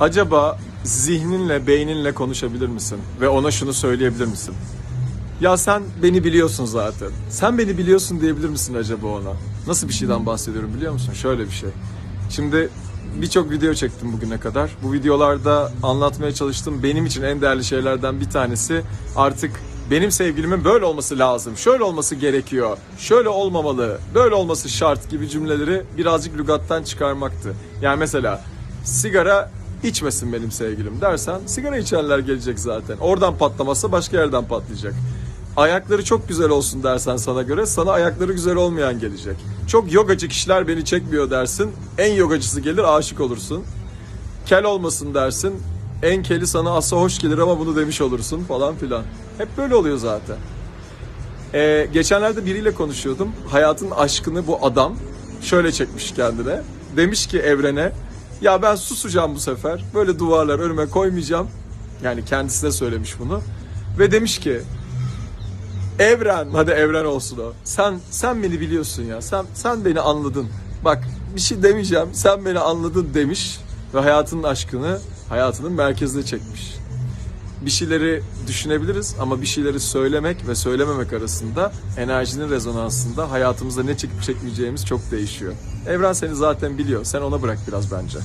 Acaba zihninle, beyninle konuşabilir misin? Ve ona şunu söyleyebilir misin? Ya sen beni biliyorsun zaten. Sen beni biliyorsun diyebilir misin acaba ona? Nasıl bir şeyden bahsediyorum biliyor musun? Şöyle bir şey. Şimdi birçok video çektim bugüne kadar. Bu videolarda anlatmaya çalıştığım benim için en değerli şeylerden bir tanesi artık benim sevgilimin böyle olması lazım, şöyle olması gerekiyor, şöyle olmamalı, böyle olması şart gibi cümleleri birazcık lügattan çıkarmaktı. Yani mesela sigara içmesin benim sevgilim dersen sigara içenler gelecek zaten. Oradan patlamazsa başka yerden patlayacak. Ayakları çok güzel olsun dersen sana göre sana ayakları güzel olmayan gelecek. Çok yogacı kişiler beni çekmiyor dersin. En yogacısı gelir aşık olursun. Kel olmasın dersin. En keli sana asa hoş gelir ama bunu demiş olursun falan filan. Hep böyle oluyor zaten. Ee, geçenlerde biriyle konuşuyordum. Hayatın aşkını bu adam şöyle çekmiş kendine. Demiş ki evrene ya ben susacağım bu sefer. Böyle duvarlar önüme koymayacağım. Yani kendisine söylemiş bunu. Ve demiş ki Evren, hadi evren olsun o. Sen sen beni biliyorsun ya. Sen sen beni anladın. Bak bir şey demeyeceğim. Sen beni anladın demiş ve hayatının aşkını hayatının merkezine çekmiş. Bir şeyleri düşünebiliriz ama bir şeyleri söylemek ve söylememek arasında enerjinin rezonansında hayatımızda ne çekip çekmeyeceğimiz çok değişiyor. Evren seni zaten biliyor. Sen ona bırak biraz bence.